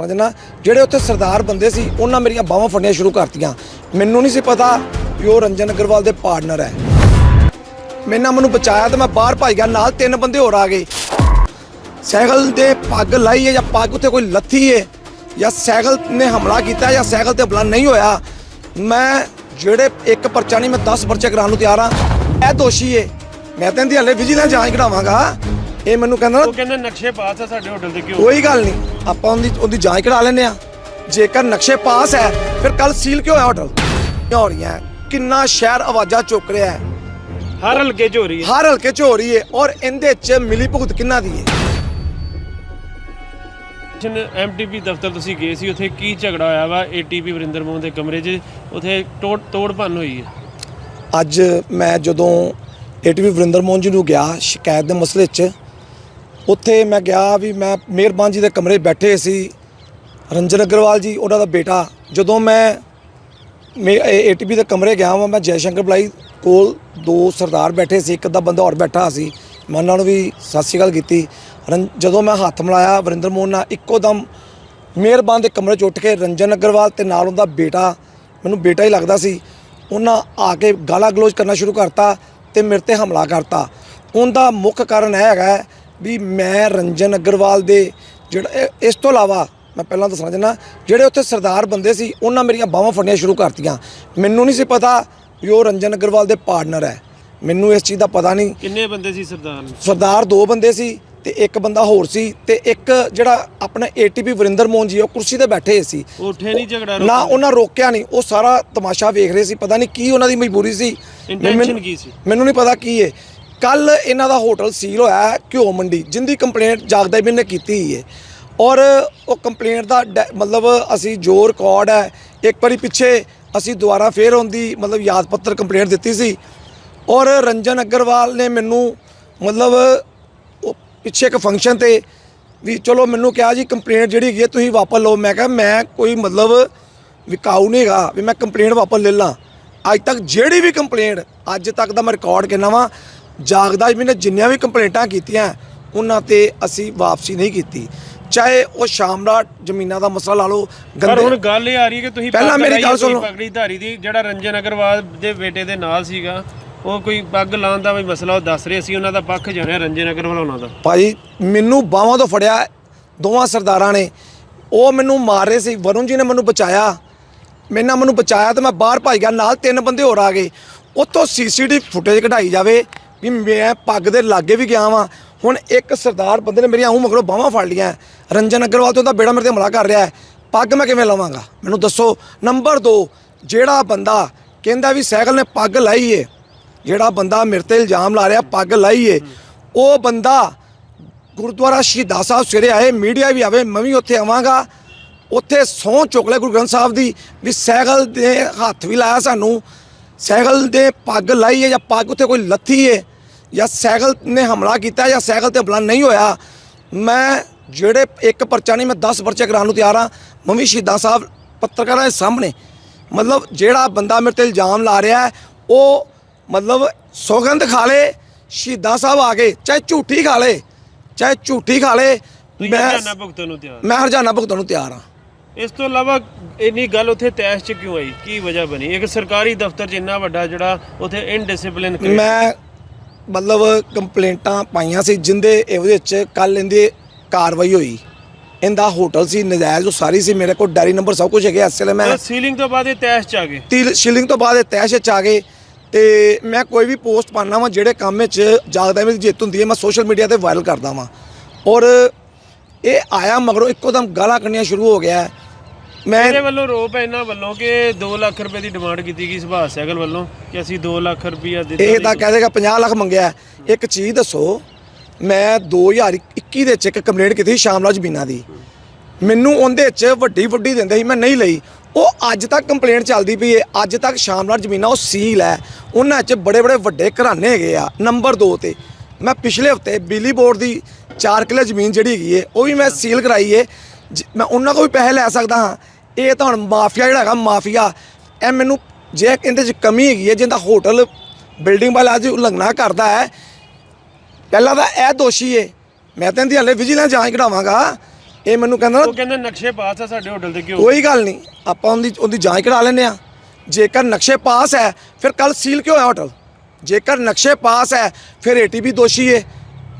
ਸਮਝਣਾ ਜਿਹੜੇ ਉੱਥੇ ਸਰਦਾਰ ਬੰਦੇ ਸੀ, ਉਹਨਾਂ ਮੇਰੀਆਂ ਬਾਹਾਂ ਫੜਨੀਆਂ ਸ਼ੁਰੂ ਕਰਤੀਆਂ। ਮੈਨੂੰ ਨਹੀਂ ਸੀ ਪਤਾ ਕਿ ਉਹ ਰੰਜਨ ਅਗਰਵਾਲ ਦੇ ਪਾਰਟਨਰ ਹੈ। ਮੈਨਾਂ ਮੈਨੂੰ ਬਚਾਇਆ ਤੇ ਮੈਂ ਬਾਹਰ ਭੱਜ ਗਿਆ, ਨਾਲ ਤਿੰਨ ਬੰਦੇ ਹੋਰ ਆ ਗਏ। ਸਾਈਕਲ ਤੇ ਪੱਗ ਲਾਈ ਹੈ ਜਾਂ ਪੱਗ ਉੱਤੇ ਕੋਈ ਲੱਥੀ ਹੈ, ਜਾਂ ਸਾਈਕਲ ਨੇ ਹਮਲਾ ਕੀਤਾ ਜਾਂ ਸਾਈਕਲ ਤੇ ਹਮਲਾ ਨਹੀਂ ਹੋਇਆ, ਮੈਂ ਜਿਹੜੇ ਇੱਕ ਪਰਚਾ ਨਹੀਂ, ਮੈਂ 10 ਪਰਚੇ ਕਰਾਉਣ ਨੂੰ ਤਿਆਰ ਹਾਂ। ਇਹ ਦੋਸ਼ੀ ਹੈ। ਮੈਂ ਤਾਂ ਇਹਦੀ ਹਲੇ ਵਿਜੀਲੈਂਸ ਜਾਂਚ ਕਢਾਵਾਂਗਾ। ਇਹ ਮੈਨੂੰ ਕਹਿੰਦਾ ਉਹ ਕਹਿੰਦੇ ਨਕਸ਼ੇ ਪਾਸ ਆ ਸਾਡੇ ਹੋਟਲ ਦੇ ਕਿਉਂ ਕੋਈ ਗੱਲ ਨਹੀਂ ਆਪਾਂ ਉਹਦੀ ਉਹਦੀ ਜਾਂਚ ਕਰਾ ਲੈਂਦੇ ਆ ਜੇਕਰ ਨਕਸ਼ੇ ਪਾਸ ਹੈ ਫਿਰ ਕੱਲ ਸੀਲ ਕਿਉਂ ਹੋਇਆ ਹੋਟਲ? ਕਿਉਂ ਹੋ ਰਹੀਆਂ ਕਿੰਨਾ ਸ਼ਹਿਰ ਆਵਾਜ਼ਾਂ ਚੁੱਕ ਰਿਹਾ ਹੈ? ਹਰ ਹਲਕੇ 'ਚ ਹੋ ਰਹੀ ਹੈ। ਹਰ ਹਲਕੇ 'ਚ ਹੋ ਰਹੀ ਹੈ ਔਰ ਇਹਦੇ 'ਚ ਮਿਲੀ ਭੁਗਤ ਕਿੰਨਾ ਦੀ ਹੈ? ਐਮਟੀਪੀ ਦਫ਼ਤਰ ਤੁਸੀਂ ਗਏ ਸੀ ਉੱਥੇ ਕੀ ਝਗੜਾ ਹੋਇਆ ਵਾ? ਏਟੀਪੀ ਵਰਿੰਦਰ ਮੋਹਨ ਦੇ ਕਮਰੇ 'ਚ ਉੱਥੇ ਤੋੜ ਤੋੜ ਭੰਨ ਹੋਈ ਹੈ। ਅੱਜ ਮੈਂ ਜਦੋਂ ਏਟੀਵੀ ਵਰਿੰਦਰ ਮੋਹਨ ਜੀ ਨੂੰ ਗਿਆ ਸ਼ਿਕਾਇਤ ਦੇ ਮਸਲੇ 'ਚ ਉੱਥੇ ਮੈਂ ਗਿਆ ਵੀ ਮੈਂ ਮਿਹਰਬਾਨ ਜੀ ਦੇ ਕਮਰੇ ਬੈਠੇ ਸੀ। ਰੰਜਨ ਅਗਰਵਾਲ ਜੀ, ਉਹਨਾਂ ਦਾ ਬੇਟਾ। ਜਦੋਂ ਮੈਂ ਏਟੀਪੀ ਦੇ ਕਮਰੇ ਗਿਆ ਵਾਂ, ਮੈਂ ਜੈ ਸ਼ੰਕਰ ਬਲਾਈ ਕੋਲ ਦੋ ਸਰਦਾਰ ਬੈਠੇ ਸੀ, ਇੱਕ ਅੱਧਾ ਬੰਦਾ ਹੋਰ ਬੈਠਾ ਸੀ। ਮੈਂ ਉਹਨਾਂ ਨੂੰ ਵੀ ਸਤਿ ਸ਼੍ਰੀ ਅਕਾਲ ਕੀਤੀ। ਰਨ- ਜਦੋਂ ਮੈਂ ਹੱਥ ਮਿਲਾਇਆ ਵਰਿੰਦਰ ਮੋਹਨ ਨਾਲ ਇੱਕੋ ਦਮ ਮਿਹਰਬਾਨ ਦੇ ਕਮਰੇ 'ਚ ਉੱਠ ਕੇ ਰੰਜਨ ਅਗਰਵਾਲ ਤੇ ਨਾਲ ਉਹਦਾ ਬੇਟਾ, ਮੈਨੂੰ ਬੇਟਾ ਹੀ ਲੱਗਦਾ ਸੀ। ਉਹਨਾਂ ਆ ਕੇ ਗਾਲਾਂ ਗਲੋਚ ਕਰਨਾ ਸ਼ੁਰੂ ਕਰਤਾ ਤੇ ਮੇਰੇ ਤੇ ਹਮਲਾ ਕਰਤਾ। ਉਹਦਾ ਮੁੱਖ ਕਾਰਨ ਇਹ ਹੈਗਾ ਵੀ ਮੈਂ ਰੰਜਨ ਅਗਰਵਾਲ ਦੇ ਜਿਹੜਾ ਇਸ ਤੋਂ ਇਲਾਵਾ ਮੈਂ ਪਹਿਲਾਂ ਦੱਸਣਾ ਚਾਹੁੰਦਾ ਜਿਹੜੇ ਉੱਥੇ ਸਰਦਾਰ ਬੰਦੇ ਸੀ ਉਹਨਾਂ ਮੇਰੀਆਂ ਬਾਹਾਂ ਫੜਨੀਆਂ ਸ਼ੁਰੂ ਕਰਤੀਆਂ। ਮੈਨੂੰ ਨਹੀਂ ਸੀ ਪਤਾ ਵੀ ਉਹ ਰੰਜਨ ਅਗਰਵਾਲ ਦੇ ਪਾਰਟਨਰ ਹੈ। ਮੈਨੂੰ ਇਸ ਚੀਜ਼ ਦਾ ਪਤਾ ਨਹੀਂ। ਕਿੰਨੇ ਬੰਦੇ ਸੀ ਸਰਦਾਰ? ਸਰਦਾਰ ਦੋ ਬੰਦੇ ਸੀ ਤੇ ਇੱਕ ਬੰਦਾ ਹੋਰ ਸੀ ਤੇ ਇੱਕ ਜਿਹੜਾ ਆਪਣਾ ਏਟੀਪੀ ਵਰਿੰਦਰ ਮੋਹਨ ਜੀ ਉਹ ਕੁਰਸੀ ਤੇ ਬੈਠੇ ਸੀ। ਉੱਠੇ ਨਹੀਂ ਝਗੜਾ ਨਾ? ਉਹਨਾਂ ਰੋਕਿਆ ਨਹੀਂ ਉਹ ਸਾਰਾ ਤਮਾਸ਼ਾ ਵੇਖ ਰਹੇ ਸੀ। ਪਤਾ ਨਹੀਂ ਕੀ ਉਹਨਾਂ ਦੀ ਮਜਬੂਰੀ ਕੀ ਸੀ? ਮੈਨੂੰ ਨਹੀਂ ਪਤਾ ਕੀ ਹੈ ਕੱਲ ਇਹਨਾਂ ਦਾ ਹੋਟਲ ਸੀਲ ਹੋਇਆ ਹੈ ਘਿਓ ਮੰਡੀ, ਜਿੰਦੀ ਕੰਪਲੇਂਟ ਜਾਗਦਾ ਵੀ ਨੇ ਕੀਤੀ ਹੀ ਹੈ। ਔਰ ਉਹ ਕੰਪਲੇਂਟ ਦਾ ਡੈ- ਮਤਲਬ ਅਸੀਂ ਜੋ ਰਿਕਾਰਡ ਹੈ, ਇੱਕ ਵਾਰੀ ਪਿੱਛੇ ਅਸੀਂ ਦੁਬਾਰਾ ਫੇਰ ਉਹਦੀ ਮਤਲਬ ਯਾਦ ਪੱਤਰ ਕੰਪਲੇਂਟ ਦਿੱਤੀ ਸੀ। ਔਰ ਰੰਜਨ ਅਗਰਵਾਲ ਨੇ ਮੈਨੂੰ ਮਤਲਬ ਉਹ ਪਿੱਛੇ ਇੱਕ ਫੰਕਸ਼ਨ ਤੇ ਵੀ ਚਲੋ ਮੈਨੂੰ ਕਿਹਾ ਜੀ ਕੰਪਲੇਂਟ ਜਿਹੜੀ ਹੈਗੀ ਹੈ ਤੁਸੀਂ ਵਾਪਸ ਲਓ। ਮੈਂ ਕਿਹਾ ਮੈਂ ਕੋਈ ਮਤਲਬ ਵਿਕਾਊ ਨਹੀਂ ਹੈਗਾ ਵੀ ਮੈਂ ਕੰਪਲੇਂਟ ਵਾਪਸ ਲੈ ਲਾਂ। ਅੱਜ ਤੱਕ ਜਿਹੜੀ ਵੀ ਕੰਪਲੇਂਟ ਅੱਜ ਤੱਕ ਦਾ ਮੈਂ ਰਿਕਾਰਡ ਕਿੰਨਾ ਵਾਂ ਜਾਗਦਾ ਵੀ ਨੇ ਜਿੰਨੀਆਂ ਵੀ ਕੰਪਲੇਂਟਾਂ ਕੀਤੀਆਂ ਉਹਨਾਂ ਤੇ ਅਸੀਂ ਵਾਪਸੀ ਨਹੀਂ ਕੀਤੀ। ਚਾਹੇ ਉਹ ਸ਼ਾਮਲਾਟ ਜ਼ਮੀਨਾਂ ਦਾ ਮਸਲਾ ਲਾ ਲਓ ਪਰ ਹੁਣ ਗੱਲ ਇਹ ਆ ਰਹੀ ਹੈ ਕਿ ਤੁਸੀਂ ਪਹਿਲਾਂ ਮੇਰੀ ਗੱਲ ਸੁਣੋ। ਪਗੜੀ ਧਾਰੀ ਦੀ ਜਿਹੜਾ ਰੰਜਨ ਅਗਰਵਾਲ ਦੇ ਬੇਟੇ ਦੇ ਨਾਲ ਸੀਗਾ ਉਹ ਕੋਈ ਪੱਗ ਲਾਉਣ ਦਾ ਵੀ ਮਸਲਾ ਉਹ ਦੱਸ ਰਹੇ ਸੀ ਉਹਨਾਂ ਦਾ ਪੱਖ ਜਾਣਿਆ ਰੰਜਨ ਅਗਰਵਾਲ ਉਹਨਾਂ ਦਾ। ਭਾਈ ਮੈਨੂੰ ਬਾਹਾਂ ਤੋਂ ਫੜਿਆ ਦੋਵਾਂ ਸਰਦਾਰਾਂ ਨੇ। ਉਹ ਮੈਨੂੰ ਮਾਰ ਰਹੇ ਸੀ ਵਰੁਣ ਜੀ ਨੇ ਮੈਨੂੰ ਬਚਾਇਆ। ਮੈਨਾਂ ਮੈਨੂੰ ਬਚਾਇਆ ਤੇ ਮੈਂ ਬਾਹਰ ਭੱਜ ਗਿਆ ਨਾਲ ਤਿੰਨ ਬੰਦੇ ਹੋਰ ਆ ਗਏ। ਉੱਥੋਂ ਸੀਸੀਟੀਵੀ ਫੁਟੇਜ ਕਢਾਈ ਜਾਵੇ ਵੀ ਮੈਂ ਪੱਗ ਦੇ ਲਾਗੇ ਵੀ ਗਿਆ ਵਾਂ। ਹੁਣ ਇੱਕ ਸਰਦਾਰ ਬੰਦੇ ਨੇ ਮੇਰੀਆਂ ਆਉਂ ਮਗਰੋਂ ਬਾਹਾਂ ਫੜ ਲੀਆਂ। ਰੰਜਨ ਅਗਰਵਾਲ ਤੋਂ ਉਹਦਾ ਬੇੜਾ ਮੇਰੇ ਤੇ ਹਮਲਾ ਕਰ ਰਿਹਾ ਹੈ ਪੱਗ ਮੈਂ ਕਿਵੇਂ ਲਵਾਂਗਾ? ਮੈਨੂੰ ਦੱਸੋ। ਨੰਬਰ 2 ਜਿਹੜਾ ਬੰਦਾ ਕਹਿੰਦਾ ਵੀ ਸਾਈਕਲ ਨੇ ਪੱਗ ਲਾਈ ਏ, ਜਿਹੜਾ ਬੰਦਾ ਮੇਰੇ ਤੇ ਇਲਜ਼ਾਮ ਲਾ ਰਿਹਾ ਪੱਗ ਲਾਈ ਏ, ਉਹ ਬੰਦਾ ਗੁਰਦੁਆਰਾ ਸ਼ਹੀਦਾਂ ਸਾਹਿਬ ਸਵੇਰੇ ਆਏ, ਮੀਡੀਆ ਵੀ ਆਵੇ, ਮੈਂ ਵੀ ਉੱਥੇ ਆਵਾਂਗਾ। ਉੱਥੇ ਸਹੁੰ ਚੁੱਕ ਲੈ ਗੁਰੂ ਗ੍ਰੰਥ ਸਾਹਿਬ ਦੀ ਵੀ ਸਾਈਕਲ ਦੇ ਹੱਥ ਵੀ ਲਾਇਆ ਸਾਨੂੰ। ਸਾਈਕਲ ਦੇ ਪੱਗ ਲਾਈ ਹੈ ਜਾਂ ਪੱਗ ਉੱਤੇ ਕੋਈ ਲੱਥੀ ਹੈ ਜਾਂ ਸਾਈਕਲ ਨੇ ਹਮਲਾ ਕੀਤਾ ਜਾਂ ਸਾਈਕਲ ਤੇ ਹਮਲਾ ਨਹੀਂ ਹੋਇਆ ਮੈਂ ਜਿਹੜੇ ਇੱਕ ਪਰਚਾ ਨਹੀਂ ਮੈਂ 10 ਪਰਚੇ ਕਰਾਉਣ ਨੂੰ ਤਿਆਰ ਹਾਂ। ਮੈਂ ਵੀ ਸ਼ਹੀਦਾਂ ਸਾਹਿਬ ਪੱਤਰਕਾਰਾਂ ਦੇ ਸਾਹਮਣੇ ਮਤਲਬ ਜਿਹੜਾ ਬੰਦਾ ਮੇਰੇ ਤੇ ਇਲਜ਼ਾਮ ਲਾ ਰਿਹਾ ਹੈ ਉਹ ਮਤਲਬ ਸੌਗੰਧ ਖਾ ਲੇ ਸ਼ਹੀਦਾਂ ਸਾਹਿਬ ਆ ਗਏ ਚਾਹੇ ਝੂਠੀ ਖਾ ਲੇ ਚਾਹੇ ਝੂਠੀ ਖਾ ਲੇ ਮੈਂ ਹਰਜਾਨਾ ਭੁਗਤਣ ਨੂੰ ਤਿਆਰ ਮੈਂ ਹਰਜਾਨਾ ਭੁਗਤਣ ਨੂੰ ਤਿਆਰ ਹਾਂ। ਇਸ ਤੋਂ ਇਲਾਵਾ ਇੰਨੀ ਗੱਲ ਉੱਥੇ ਤੈਸ਼ ਚ ਕਿਉਂ ਆਈ? ਕੀ ਵਜ੍ਹਾ ਬਣੀ? ਇੱਕ ਸਰਕਾਰੀ ਦਫ਼ਤਰ 'ਚ ਇੰਨਾ ਵੱਡਾ ਜਿਹੜਾ ਉੱਥੇ ਇਨਡਿਸਪਲਿਨ ਮੈਂ ਮਤਲਬ ਕੰਪਲੇਂਟਾਂ ਪਾਈਆਂ ਸੀ ਜਿੰਦੇ ਇਹਦੇ ਵਿੱਚ ਕੱਲ ਇਹਦੀ ਕਾਰਵਾਈ ਹੋਈ। ਇਹਦਾ ਹੋਟਲ ਸੀ ਨਜਾਇਜ਼ ਉਹ ਸਾਰੀ ਸੀ ਮੇਰੇ ਕੋਲ ਡਾਇਰੀ ਨੰਬਰ ਸਭ ਕੁਝ ਹੈਗੇ ਇਸ ਵੇਲੇ ਮੈਂ ਸੀਲਿੰਗ ਤੋਂ ਬਾਅਦ ਇਹ ਤੈਸ਼ ਚ ਆ ਗਏ? ਤੀਲ ਸ਼ਿਲਿੰਗ ਤੋਂ ਬਾਅਦ ਇਹ ਤੈਸ਼ ਵਿੱਚ ਆ ਗਏ ਤੇ ਮੈਂ ਕੋਈ ਵੀ ਪੋਸਟ ਪਾਣਾ ਵਾਂ ਜਿਹੜੇ ਕੰਮ ਵਿੱਚ ਜਾਗਦਾ ਮੇਰੀ ਜਿੱਤ ਹੁੰਦੀ ਹੈ ਮੈਂ ਸੋਸ਼ਲ ਮੀਡੀਆ ਤੇ ਵਾਇਰਲ ਕਰਦਾ ਵਾਂ। ਔਰ ਇਹ ਆਇਆ ਮਗਰੋਂ ਇੱਕੋ ਦਮ ਗਾਲਾਂ ਕੱਢਣੀਆਂ ਸ਼ੁਰੂ ਹੋ ਗਿਆ। ਮੈਂ ਇਹਦੇ ਵੱਲੋਂ ਰੋਪ ਹੈ ਇਹਨਾਂ ਵੱਲੋਂ ਕਿ 2 ਲੱਖ ਰੁਪਏ ਦੀ ਡਿਮਾਂਡ ਕੀਤੀ ਗਈ ਸੁਭਾਸ਼ ਸੈਗਲ ਵੱਲੋਂ ਕਿ ਅਸੀਂ 2 ਲੱਖ ਰੁਪਇਆ ਦਿੱਤਾ ਇਹ। ਤਾਂ ਕਹਿ ਦੇਗਾ 50 ਲੱਖ ਮੰਗਿਆ। ਇੱਕ ਚੀਜ਼ ਦੱਸੋ ਮੈਂ 2021 ਦੇ ਵਿੱਚ ਇੱਕ ਕੰਪਲੇਂਟ ਕੀਤੀ ਸੀ ਸ਼ਾਮਲਾ ਜ਼ਮੀਨਾਂ ਦੀ। ਮੈਨੂੰ ਉਹਦੇ ਚ ਵੱਡੀ ਵੱਡੀ ਦਿੰਦੇ ਸੀ ਮੈਂ ਨਹੀਂ ਲਈ। ਉਹ ਅੱਜ ਤੱਕ ਕੰਪਲੇਂਟ ਚੱਲਦੀ ਪਈ ਹੈ ਅੱਜ ਤੱਕ ਸ਼ਾਮਲਾਟ ਜ਼ਮੀਨਾਂ ਉਹ ਸੀਲ ਹੈ। ਉਹਨਾਂ 'ਚ ਬੜੇ ਬੜੇ ਵੱਡੇ ਘਰਾਣੇ ਹੈਗੇ ਆ ਨੰਬਰ 2 ਤੇ। ਮੈਂ ਪਿਛਲੇ ਹਫ਼ਤੇ ਬਿਜਲੀ ਬੋਰਡ ਦੀ 4 ਕਿੱਲੇ ਜ਼ਮੀਨ ਜਿਹੜੀ ਹੈਗੀ ਹੈ ਉਹ ਵੀ ਮੈਂ ਸੀਲ ਕਰਾਈ ਹੈ ਮੈਂ ਉਹਨਾਂ ਕੋਲ ਵੀ ਪੈਸੇ ਲੈ ਸਕਦਾ ਹਾਂ। ਇਹ ਤਾਂ ਹੁਣ ਮਾਫੀਆ ਜਿਹੜਾ ਹੈਗਾ ਮਾਫੀਆ। ਇਹ ਮੈਨੂੰ ਜੇ ਇਹਦੇ 'ਚ ਕਮੀ ਹੈਗੀ ਹੈ ਜਿੰਦਾ ਹੋਟਲ ਬਿਲਡਿੰਗ ਵਾਲਾ ਅੱਜ ਉਲੰਘਣਾ ਕਰਦਾ ਹੈ ਪਹਿਲਾਂ ਤਾਂ ਇਹ ਦੋਸ਼ੀ ਏ। ਮੈਂ ਤਾਂ ਇਹਦੀ ਹਲੇ ਵਿਜੀਲੈਂਸ ਜਾਂਚ ਕਢਾਵਾਂਗਾ। ਇਹ ਮੈਨੂੰ ਕਹਿੰਦਾ ਨਾ ਉਹ ਕਹਿੰਦੇ ਨਕਸ਼ੇ ਪਾਸ ਆ ਸਾਡੇ ਹੋਟਲ ਤੇ ਕਿਉਂ ਕੋਈ ਗੱਲ ਨਹੀਂ ਆਪਾਂ ਉਹਦੀ ਉਹਦੀ ਜਾਂਚ ਕਰਾ ਲੈਂਦੇ ਆ ਜੇਕਰ ਨਕਸ਼ੇ ਪਾਸ ਹੈ ਫਿਰ ਕੱਲ ਸੀਲ ਕਿਉਂ ਹੋਇਆ ਹੋਟਲ? ਜੇਕਰ ਨਕਸ਼ੇ ਪਾਸ ਹੈ ਫਿਰ ਏਟੀਪੀ ਦੋਸ਼ੀ ਹੈ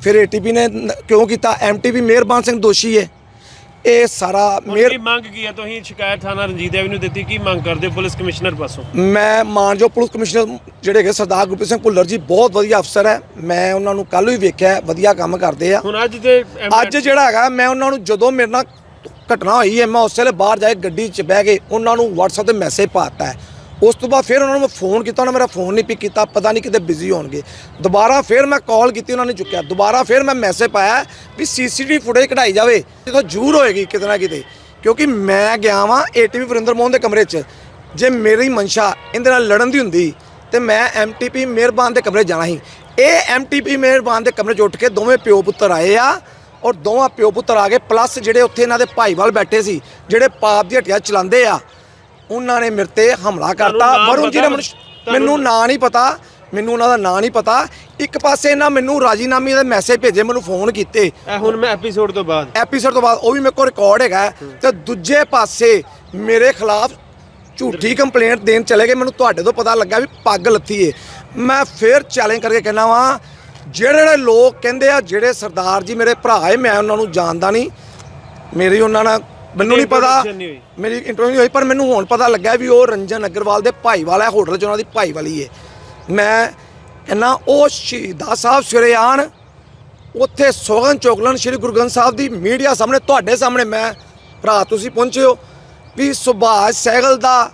ਫਿਰ ਏਟੀਪੀ ਨੇ ਨ- ਕਿਉਂ ਕੀਤਾ? ਐਮਟੀਪੀ ਮਿਹਰਬਾਨ ਸਿੰਘ ਦੋਸ਼ੀ ਹੈ ਇਹ ਸਾਰਾ ਮੇਰ ਮੰਗ ਕੀ ਹੈ? ਤੁਸੀਂ ਸ਼ਿਕਾਇਤ ਥਾਣਾ ਰਣਜੀਤ ਐਵਨਿਊ ਨੂੰ ਦਿੱਤੀ ਕੀ ਮੰਗ ਕਰਦੇ ਪੁਲਿਸ ਕਮਿਸ਼ਨਰ ਪਾਸੋਂ? ਮੈਂ ਮਾਨਯੋਗ ਪੁਲਿਸ ਕਮਿਸ਼ਨਰ ਜਿਹੜੇ ਹੈਗੇ ਸਰਦਾਰ ਗੁਰਪ੍ਰੀਤ ਸਿੰਘ ਭੁੱਲਰ ਜੀ ਬਹੁਤ ਵਧੀਆ ਅਫਸਰ ਹੈ। ਮੈਂ ਉਹਨਾਂ ਨੂੰ ਕੱਲ ਵੀ ਵੇਖਿਆ ਵਧੀਆ ਕੰਮ ਕਰਦੇ ਆ। ਹੁਣ ਅੱਜ ਤੇ ਅੱਜ ਜਿਹੜਾ ਹੈਗਾ ਮੈਂ ਉਹਨਾਂ ਨੂੰ ਜਦੋਂ ਮੇਰੇ ਨਾਲ ਘਟਨਾ ਹੋਈ ਹੈ ਮੈਂ ਉਸ ਵੇਲੇ ਬਾਹਰ ਜਾ ਕੇ ਗੱਡੀ 'ਚ ਬਹਿ ਕੇ ਉਹਨਾਂ ਨੂੰ WhatsApp ਤੇ ਮੈਸੇਜ ਪਾਤਾ ਹੈ। ਉਸ ਤੋਂ ਬਾਅਦ ਫਿਰ ਉਹਨਾਂ ਨੂੰ ਮੈਂ ਫੋਨ ਕੀਤਾ, ਉਹਨਾਂ ਮੇਰਾ ਫੋਨ ਨਹੀਂ ਪਿਕ ਕੀਤਾ, ਪਤਾ ਨਹੀਂ ਕਿਤੇ ਬਿਜ਼ੀ ਹੋਣਗੇ। ਦੁਬਾਰਾ ਫਿਰ ਮੈਂ ਕਾਲ ਕੀਤੀ, ਉਹਨਾਂ ਨੇ ਚੁੱਕਿਆ। ਦੁਬਾਰਾ ਫਿਰ ਮੈਂ ਮੈਸੇਜ ਪਾਇਆ ਵੀ ਸੀਸੀਟੀਵੀ ਫੁਟੇਜ ਕਢਾਈ ਜਾਵੇ ਜਦੋਂ ਜ਼ਰੂਰ ਹੋਏਗੀ ਕਿਤੇ ਨਾ ਕਿਤੇ। ਕਿਉਂਕਿ ਮੈਂ ਗਿਆ ਵਾਂ ਏਟੀਵੀ ਵਰਿੰਦਰ ਮੋਹਨ ਦੇ ਕਮਰੇ 'ਚ। ਜੇ ਮੇਰੀ ਮਨਸ਼ਾ ਇਹਦੇ ਨਾਲ ਲੜਨ ਦੀ ਹੁੰਦੀ, ਤੇ ਮੈਂ ਐਮਟੀਪੀ ਮਿਹਰਬਾਨ ਦੇ ਕਮਰੇ ਜਾਣਾ ਸੀ। ਇਹ ਐਮਟੀਪੀ ਮਿਹਰਬਾਨ ਦੇ ਕਮਰੇ 'ਚ ਉੱਠ ਕੇ ਦੋਵੇਂ ਪਿਓ ਪੁੱਤਰ ਆਏ ਆ ਔਰ ਦੋਵਾਂ ਪਿਓ ਪੁੱਤਰ ਆ ਗਏ ਪਲੱਸ ਜਿਹੜੇ ਉੱਥੇ ਇਹਨਾਂ ਦੇ ਭਾਈਵਾਲ ਬੈਠੇ ਸੀ, ਜਿਹੜੇ ਪਾਪ ਦੀ ਹੱਟੀਆਂ ਚਲਾਉਂਦੇ ਆ। ਉਹਨਾਂ ਨੇ ਮੇਰੇ ਤੇ ਹਮਲਾ ਕਰਤਾ। ਵਰੁਣ ਜੀ ਨੇ ਮੈਨੂੰ- ਨਾਂ ਨਹੀਂ ਪਤਾ। ਮੈਨੂੰ ਉਹਨਾਂ ਦਾ ਨਾਂ ਨਹੀਂ ਪਤਾ। ਇੱਕ ਪਾਸੇ ਇਹਨਾਂ ਮੈਨੂੰ ਰਾਜੀਨਾਮੇ ਦੇ ਮੈਸੇਜ ਭੇਜੇ ਮੈਨੂੰ ਫੋਨ ਕੀਤੇ। ਹੁਣ ਮੈਂ ਐਪੀਸੋਡ ਤੋਂ ਬਾਅਦ। ਐਪੀਸੋਡ ਤੋਂ ਬਾਅਦ ਉਹ ਵੀ ਮੇਰੇ ਕੋਲ ਰਿਕਾਰਡ ਹੈਗਾ। ਤੇ ਦੂਜੇ ਪਾਸੇ ਮੇਰੇ ਖਿਲਾਫ ਝੂਠੀ ਕੰਪਲੇਂਟ ਦੇਣ ਚਲੇ ਗਏ। ਮੈਨੂੰ ਤੁਹਾਡੇ ਤੋਂ ਪਤਾ ਲੱਗਾ ਵੀ ਪੱਗ ਲੱਥੀ ਏ। ਮੈਂ ਫੇਰ ਚੈਲੰਜ ਕਰਕੇ ਕਹਿਣਾ ਵਾਂ ਜਿਹੜੇ ਜਿਹੜੇ ਲੋਕ ਕਹਿੰਦੇ ਆ ਜਿਹੜੇ ਸਰਦਾਰ ਜੀ ਮੇਰੇ ਭਰਾ ਏ ਮੈਂ ਉਹਨਾਂ ਨੂੰ ਜਾਣਦਾ ਨਹੀਂ। ਮੇਰੀ ਉਹਨਾਂ ਨਾਲ ਮੈਨੂੰ ਨਹੀਂ ਪਤਾ introduction ਨਹੀਂ ਹੋਈ। ਮੇਰੀ ਇੰਟਰਵਿਊ ਨਹੀਂ ਹੋਈ ਪਰ ਮੈਨੂੰ ਹੁਣ ਪਤਾ ਲੱਗਾ ਵੀ ਉਹ ਰੰਜਨ ਅਗਰਵਾਲ ਦੇ ਭਾਈ ਵਾਲਾ ਹੋਟਲ 'ਚ ਉਹਨਾਂ ਦੀ ਭਾਈ ਵਾਲੀ ਏ ਮੈਂ ਕਹਿੰਦਾ ਉਹ ਸ਼ਹੀਦਾਂ ਸਾਹਿਬ ਸਵੇਰੇ ਆਣ ਉੱਥੇ ਸੋਗਨ ਚੋਕਲਨ ਸ਼੍ਰੀ ਗੁਰੂ ਗ੍ਰੰਥ ਸਾਹਿਬ ਦੀ ਮੀਡੀਆ ਸਾਹਮਣੇ ਤੁਹਾਡੇ ਸਾਹਮਣੇ ਮੈਂ ਭਰਾ ਤੁਸੀਂ ਪਹੁੰਚੇ ਹੋ ਵੀ ਸੁਭਾਸ਼ ਸਹਿਗਲ ਦਾ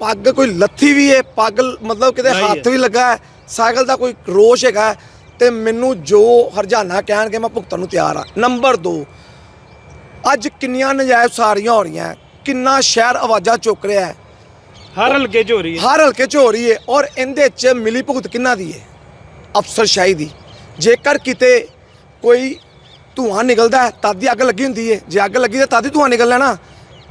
ਪੱਗ ਕੋਈ ਲੱਥੀ ਵੀ ਹੈ ਪੱਗ ਮਤਲਬ ਕਿਤੇ ਨਹੀਂ ਹੈ। ਹੱਥ ਵੀ ਲੱਗਾ ਹੈ ਸਾਈਕਲ ਦਾ ਕੋਈ ਰੋਸ਼ ਹੈਗਾ ਹੈ, ਤੇ ਮੈਨੂੰ ਜੋ ਹਰਜਾਨਾ ਕਹਿਣਗੇ ਮੈਂ ਭੁਗਤਣ ਨੂੰ ਤਿਆਰ ਆ ਨੰਬਰ 2 ਅੱਜ ਕਿੰਨੀਆਂ ਨਜਾਇਜ਼ ਸਾਰੀਆਂ ਹੋ ਰਹੀਆਂ ਕਿੰਨਾ ਸ਼ਹਿਰ ਆਵਾਜ਼ਾਂ ਚੁੱਕ ਰਿਹਾ ਹੈ। ਹਰ ਹਲਕੇ 'ਚ ਹੋ ਰਹੀ ਹੈ। ਹਰ ਹਲਕੇ 'ਚ ਹੋ ਰਹੀ ਹੈ ਔਰ ਇਹਦੇ 'ਚ ਮਿਲੀ ਭੁਗਤ ਕਿੰਨਾ ਦੀ ਹੈ? ਅਫਸਰਸ਼ਾਹੀ ਦੀ। ਜੇਕਰ ਕਿਤੇ ਕੋਈ ਧੂਆਂ ਨਿਕਲਦਾ ਹੈ ਤਦ ਦੀ ਅੱਗ ਲੱਗੀ ਹੁੰਦੀ ਹੈ। ਜੇ ਅੱਗ ਲੱਗੀ ਤਾਂ ਤਦ ਹੀ ਧੂਆਂ ਨਿਕਲਣਾ ਨਾ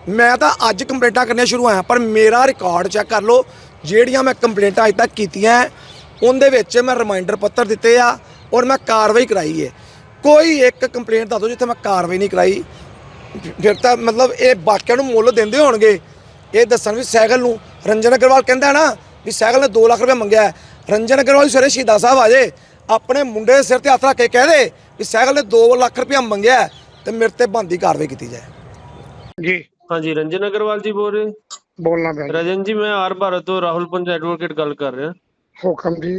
ਮੈਂ ਤਾਂ ਅੱਜ ਕੰਪਲੇਂਟਾਂ ਕਰਨੀਆਂ ਸ਼ੁਰੂ ਆਇਆ ਪਰ ਮੇਰਾ ਰਿਕਾਰਡ ਚੈੱਕ ਕਰ ਲਓ ਜਿਹੜੀਆਂ ਮੈਂ ਕੰਪਲੇਂਟਾਂ ਅਜੇ ਤੱਕ ਕੀਤੀਆਂ ਉਹਦੇ ਵਿੱਚ ਮੈਂ ਰਿਮਾਈਂਡਰ ਪੱਤਰ ਦਿੱਤੇ ਆ ਔਰ ਮੈਂ ਕਾਰਵਾਈ ਕਰਾਈ ਹੈ। ਕੋਈ ਇੱਕ ਕੰਪਲੇਂਟ ਦੱਸ ਜਿੱਥੇ ਮੈਂ ਕਾਰਵਾਈ ਨਹੀਂ ਕਰਾਈ। ਫਿਰ ਤਾਂ ਮਤਲਬ ਇਹ ਬਾਕੀਆਂ ਨੂੰ ਮੁੱਲ ਦਿੰਦੇ ਹੋਣਗੇ। ਇਹ ਦੱਸਣ ਵੀ ਸਾਈਕਲ ਨੂੰ ਰੰਜਨ ਅਗਰਵਾਲ ਕਹਿੰਦਾ ਨਾ ਵੀ ਸਾਈਕਲ ਨੇ 2 ਲੱਖ ਰੁਪਏ ਮੰਗਿਆ ਹੈ। ਰੰਜਨ ਅਗਰਵਾਲ ਸਵੇਰੇ ਸ਼ਹੀਦਾਂ ਸਾਹਿਬ ਆ ਜੇ। ਆਪਣੇ ਮੁੰਡੇ ਦੇ ਸਿਰ ਤੇ ਹੱਥ ਰੱਖ ਕੇ ਕਹਿ ਦੇ ਵੀ ਸਾਈਕਲ ਨੇ 2 ਲੱਖ ਰੁਪਏ ਮੰਗਿਆ ਹੈ ਤੇ ਮੇਰੇ ਤੇ ਬੰਦੀ ਕਾਰਵਾਈ ਕੀਤੀ ਜਾਏ। ਜੀ। ਹਾਂਜੀ ਰੰਜਨ ਅਗਰਵਾਲ ਜੀ ਬੋਲ ਰਹੇ? ਬੋਲਣਾ ਪਿਆ। ਰਜਨ ਜੀ ਮੈਂ ਆਰ ਭਾਰਤ ਤੋਂ ਰਾਹੁਲ ਪੰਜ ਐਡਵੋਕੇਟ ਗੱਲ ਕਰ ਰਿਹਾ। ਹੁਕਮ ਜੀ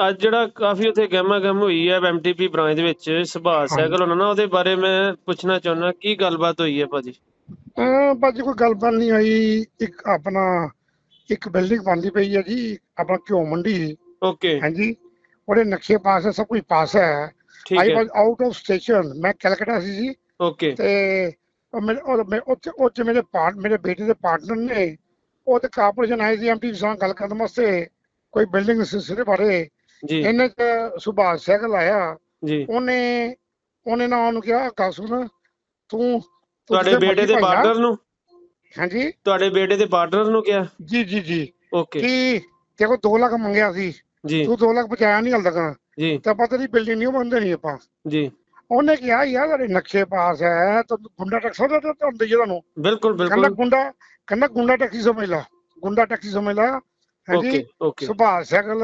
ਅੱਜ ਜਿਹੜਾ ਕਾਫੀ ਉੱਥੇ ਗਹਿਮਾ ਗਹਿਮ ਹੋਈ ਹੈ ਐਮਟੀਪੀ ਬ੍ਰਾਂਚ ਦੇ ਵਿੱਚ ਸੁਭਾਸ਼ ਸਾਈਕਲ ਉਹਨਾਂ ਨਾਲ ਉਹਦੇ ਬਾਰੇ ਮੈਂ ਪੁੱਛਣਾ ਚਾਹੁੰਦਾ ਕੀ ਗੱਲਬਾਤ ਹੋਈ ਹੈ ਭਾਜੀ? ਬਾਜੀ ਕੋਈ ਗੱਲਬਾਤ ਨਹੀਂ ਹੋਈ ਇੱਕ ਆਪਣਾ ਇੱਕ ਬਿਲਡਿੰਗ ਬਣਦੀ ਪਈ ਹੈ ਜੀ ਆਪਣਾ ਘਿਓ ਮੰਡੀ। ਓਕੇ। ਹਾਂਜੀ ਉਹਦੇ ਨਕਸ਼ੇ ਪਾਸ ਹੈ ਸਭ ਕੁਝ ਪਾਸ ਹੈ। I was out of station ਮੈਂ ਕਲਕੱਤਾ ਸੀ ਜੀ। ਓਕੇ। ਤੇ ਉਹ ਮੇਰੇ ਉਹ ਮੈਂ ਉੱਥੇ ਉੱਥੇ ਮੇਰੇ ਪਾਰਟ ਮੇਰੇ ਬੇਟੇ ਦੇ ਪਾਰਟਨਰ ਨੇ ਉਹ ਤੇ ਕਾਰਪੋਰੇਸ਼ਨ ਆਈ ਸੀ ਐਮਟੀ ਨਾਲ ਗੱਲ ਕਰਨ ਵਾਸਤੇ। ਕੋਈ ਬਿਲਡਿੰਗ ਸਿਲਸਿਲੇ ਬਾਰੇ। ਜੀ। ਇਹਨੇ ਚ ਸੁਭਾਸ਼ ਸਾਈਕਲ ਆਇਆ ਜੀ। ਉਹਨੇ ਉਹਨੇ ਨਾ ਉਹਨੂੰ ਕਿਹਾ ਸੁਣ ਤੂੰ ਤੁਹਾਡੇ ਬੇਟੇ ਦੇ। ਪਾਰਟਨਰ ਨੂੰ? ਹਾਂਜੀ। ਤੁਹਾਡੇ ਬੇਟੇ ਦੇ ਪਾਰਟਨਰ ਨੂੰ ਕਿਹਾ? ਜੀ ਜੀ ਜੀ। ਓਕੇ ਕਿ ਕੋ 2 ਲੱਖ ਮੰਗਿਆ ਸੀ। ਜੀ। ਤੂੰ 2 ਲੱਖ ਬਚਾਇਆ ਨਹੀਂ ਹਲ ਤੱਕ। ਜੀ। ਤਾਂ ਪਤਾ ਨਹੀਂ ਬਿਲਡਿੰਗ ਨਹੀਂ ਬੰਦੇ ਨਹੀਂ ਆਪਾਂ। ਜੀ। ਉਹਨੇ ਕਿਹਾ ਯਾਰ ਸਾਡੇ ਨਕਸ਼ੇ ਪਾਸ ਹੈ ਤਾਂ ਗੁੰਡਾ ਟੈਕਸ ਦਾ ਤਾਂ ਤੁਹਾਨੂੰ ਤੁਹਾਨੂੰ। ਬਿਲਕੁਲ ਕਹਿੰਦਾ ਬਿਲਕੁਲ ਗੁੰਡਾ ਕਹਿੰਦਾ ਗੁੰਡਾ ਟੈਕਸੀ ਸਮਝ ਲਾ। ਗੁੰਡਾ ਟੈਕਸੀ ਸਮਝ ਲਾ। ਹਾਂਜੀ ਓਕੇ ਸੁਭਾਸ਼ ਸਾਈਕਲ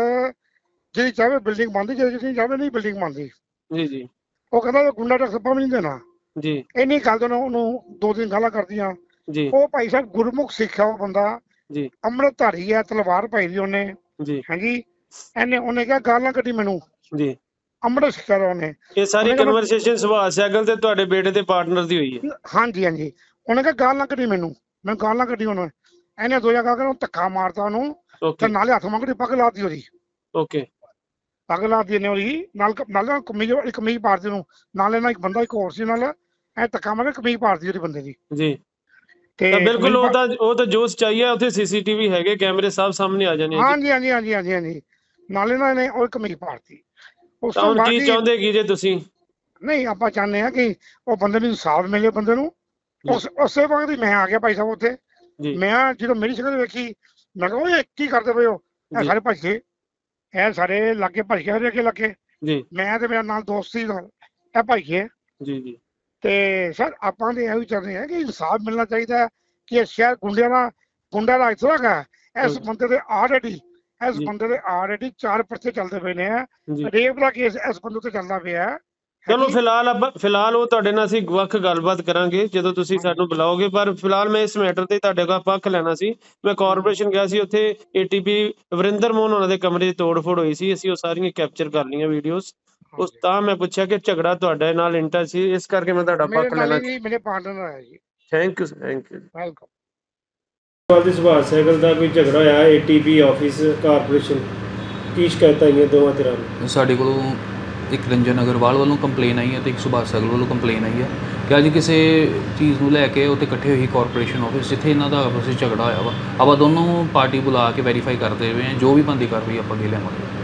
ਜਿਹੜੀ ਚਾਹੇ ਬਿਲਡਿੰਗ ਬੰਦੀ ਜਿਹੜੀ ਨਹੀਂ ਚਾਹੇ ਨਹੀਂ ਬਿਲਡਿੰਗ ਬੰਦੀ ਜੀ ਜੀ। ਉਹ ਕਹਿੰਦਾ ਗੁੰਡਾ ਟੈਕਸ ਆਪਾਂ ਵੀ ਨਹੀਂ ਦੇਣਾ। ਜੀ। ਇੰਨੀ ਗੱਲ ਤੋਂ ਉਹਨੂੰ ਦੋ ਦਿਨ ਗਾਲਾਂ ਕਰਦੀਆਂ। ਜੀ। ਉਹ ਭਾਈ ਸਾਹਿਬ ਗੁਰਮੁਖ ਸਿੱਖ ਹੈ ਉਹ ਬੰਦਾ ਜੀ। ਅੰਮ੍ਰਿਤਧਾਰੀ ਹੈ ਤਲਵਾਰ ਪਾਈ ਦੀ ਉਹਨੇ। ਜੀ। ਹਾਂਜੀ ਇਹਨੇ ਉਹਨੇ ਕਿਹਾ ਗਾਲ ਨਾ ਕੱਢੀ ਮੈਨੂੰ। ਜੀ। ਅੰਮ੍ਰਿਤ ਸਿੱਖਿਆ ਉਹਨੇ। ਇਹ ਸਾਰੀ ਕਨਵਰਸੇਸ਼ਨ ਸੁਭਾਸ਼ ਸਾਈਕਲ ਤੇ ਤੁਹਾਡੇ ਬੇਟੇ ਦੇ ਪਾਰਟਨਰ ਦੀ ਹੋਈ ਹੈ। ਹਾਂਜੀ ਹਾਂਜੀ। ਉਹਨੇ ਕਿਹਾ ਗਾਲ ਨਾ ਕੱਢੀ ਮੈਨੂੰ। ਮੈਂ ਗਾਲ ਨਾ ਕੱਢੀ ਉਹਨੇ। ਇਹਨੇ ਦੋ ਜਗ੍ਹਾ ਕੇ ਉਹਨੂੰ ਧੱਕਾ ਮਾਰਤਾ ਉਹਨੂੰ। ਨਾਲੇ ਹੱਥ ਮੰਗਦੀ ਪੱਗ ਲਾਤੀ ਉਹਦੀ। ਓਕੇ ਪੱਗ ਲਾਤੀ ਇਹਨੇ ਉਹਦੀ। ਨਾਲ ਨਾਲ ਨਾ ਕਮੀਜ਼ ਵਾਲੀ ਕਮੀਜ਼ ਪਾਰਤੀ ਉਹਨੂੰ। ਨਾਲੇ ਨਾਲ ਇੱਕ ਬੰਦਾ ਇੱਕ ਹੋਰ ਸੀ ਨਾਲ। ਐ ਧੱਕਾ ਮਾਰ ਕੇ ਕਮੀਜ਼ ਪਾਰਤੀ ਉਹਦੀ ਬੰਦੇ ਦੀ। ਜੀ। ਤੇ ਤਾਂ ਬਿਲਕੁਲ ਉਹ ਤਾਂ ਉਹ ਤਾਂ ਜੋ ਹੈ ਉੱਥੇ ਸੀਸੀਟੀਵੀ ਹੈਗੇ ਕੈਮਰੇ ਸਭ ਸਾਹਮਣੇ ਆ ਜਾਣੇ ਆ ਜੀ। ਹਾਂਜੀ ਹਾਂਜੀ ਹਾਂਜੀ ਹਾਂਜੀ ਹਾਂਜੀ। ਨਾਲੇ ਨਾਲ ਇਹਨੇ ਉਹ ਕਮੀਜ਼ ਪਾਰਤੀ ਉਸ ਤਾਂ ਤੋਂ ਹੁਣ ਬਾਅਦ ਕੀ ਜੀ- ਚਾਹੁੰਦੇ ਕੀ ਜੇ ਤੁਸੀਂ? ਨਹੀਂ ਆਪਾਂ ਚਾਹੁੰਦੇ ਆ ਕਿ ਉਹ ਬੰਦੇ ਨੂੰ ਇਨਸਾਫ ਮਿਲੇ ਬੰਦੇ ਨੂੰ। ਜੀ। ਉਸ ਉਸੇ ਵਕਤ ਹੀ ਮੈਂ ਆ ਗਿਆ ਭਾਈ ਸਾਹਿਬ ਉੱਥੇ। ਜੀ। ਮੈਂ ਜਦੋਂ ਮੇਰੀ ਸ਼ਕਲ ਵੇਖੀ ਮੈਂ ਕਿਹਾ ਓਏ ਕੀ ਕਰਦੇ ਪਏ ਹੋ? ਇਹ ਜੀ। ਸਾਰੇ ਭੱਜ ਗਏ। ਇਹ ਸਾਰੇ ਲਾਗੇ ਭੱਜ ਗਏ ਹਰੇ ਅੱਗੇ ਲੱਗੇ। ਜੀ। ਮੈਂ ਤੇ ਮੇਰਾ ਨਾਲ ਦੋਸਤ ਸੀ ਨਾਲ ਇਹ ਭੱਜ ਗਏ। ਜੀ ਜੀ। ਤੇ ਸਰ ਆਪਾਂ ਦੇ ਇਹ ਵੀ ਚਾਹੁੰਦੇ ਹਾਂ ਕਿ ਇਨਸਾਫ ਮਿਲਣਾ ਚਾਹੀਦਾ ਹੈ ਕਿ ਇਹ ਸ਼ਹਿਰ ਗੁੰਡਿਆਂ ਦਾ ਗੁੰਡਾ ਰਾਜ ਥੋੜ੍ਹਾ ਹੈਗਾ ਇਸ ਹਮ। ਬੰਦੇ ਦੇ ਆਲਰੇਡੀ ਇਸ ਜੀ। ਬੰਦੇ ਦੇ ਆਲਰੇਡੀ ਚਾਰ ਪਰਚੇ ਚੱਲਦੇ ਪਏ ਨੇ ਜੀ। ਰੇਪ ਦਾ ਕੇਸ ਇਸ ਬੰਦੇ ਤੇ ਚੱਲਦਾ ਪਿਆ ਹੈ। ਚਲੋ? ਫਿਲਹਾਲ ਆਪਾਂ ਫਿਲਹਾਲ ਉਹ ਤੁਹਾਡੇ ਨਾਲ ਅਸੀਂ ਵੱਖ ਗੱਲਬਾਤ ਕਰਾਂਗੇ ਜਦੋਂ ਤੁਸੀਂ ਸਾਨੂੰ ਬੁਲਾਓਗੇ ਪਰ ਫਿਲਹਾਲ ਮੈਂ ਇਸ ਮੈਟਰ ਤੇ ਤੁਹਾਡੇ ਕੋਲ ਪੱਖ ਲੈਣਾ ਸੀ। ਮੈਂ ਕਾਰਪੋਰੇਸ਼ਨ ਗਿਆ ਸੀ ਉੱਥੇ ਏਟੀਪੀ ਵਰਿੰਦਰ ਮੋਹਨ ਉਹਨਾਂ ਦੇ ਕਮਰੇ 'ਚ ਤੋੜ-ਫੋੜ ਹੋਈ ਸੀ ਅਸੀਂ ਉਹ ਸਾਰੀਆਂ ਕੈਪਚਰ ਕਰ ਲਈਆਂ ਵੀਡੀਓਜ਼ ਉਸ ਤਾਂ ਮੈਂ ਪੁੱਛਿਆ ਕਿ ਝਗੜਾ ਤੁਹਾਡੇ ਨਾਲ ਇੰਟਰ ਸੀ ਇਸ ਕਰਕੇ ਮੈਂ ਤੁਹਾਡਾ ਪੱਖ ਲੈਣਾ ਹੀ ਮੇਰੇ ਪਾਰਟਨਰ ਹੈ ਜੀ। Thank you thank you welcome ਵਾਲੀ ਸੁਭਾਸ਼ ਸਾਈਕਲ ਦਾ ਕੋਈ ਝਗੜਾ ਹੋਇਆ ਏਟੀਪੀ ਆਫਿਸ ਕਾਰਪੋਰੇਸ਼ਨ ਕੀ ਸ਼ਿਕਾਇਤਾਂ ਆਈਆਂ ਦੋਵਾਂ ਧਿਰਾਂ ਨੂੰ? ਸਾਡੇ ਕੋਲੋਂ ਇੱਕ ਰੰਜਨ ਅਗਰਵਾਲ ਵੱਲੋਂ ਕੰਪਲੇਨ ਆਈ ਹੈ ਤੇ ਇੱਕ ਸੁਭਾਸ਼ ਸਗਲ ਵੱਲੋਂ ਕੰਪਲੇਨ ਆਈ ਹੈ ਕਿ ਅੱਜ ਕਿਸੇ ਚੀਜ਼ ਨੂੰ ਲੈ ਕੇ ਉੱਥੇ ਇਕੱਠੇ ਹੋਈ ਕਾਰਪੋਰੇਸ਼ਨ ਆਫਿਸ ਜਿੱਥੇ ਇਹਨਾਂ ਦਾ ਆਪਸ ਵਿੱਚ ਝਗੜਾ ਹੋਇਆ ਵਾ। ਆਪਾਂ ਦੋਨੋਂ ਪਾਰਟੀ ਬੁਲਾ ਕੇ ਵੈਰੀਫਾਈ ਕਰਦੇ ਹੋਏ ਹਾਂ, ਜੋ ਵੀ ਬੰਦੀ ਕਰ ਰਹੀ ਆਪਾਂ ਅੱਗੇ ਲਿਆਵਾਂਗੇ।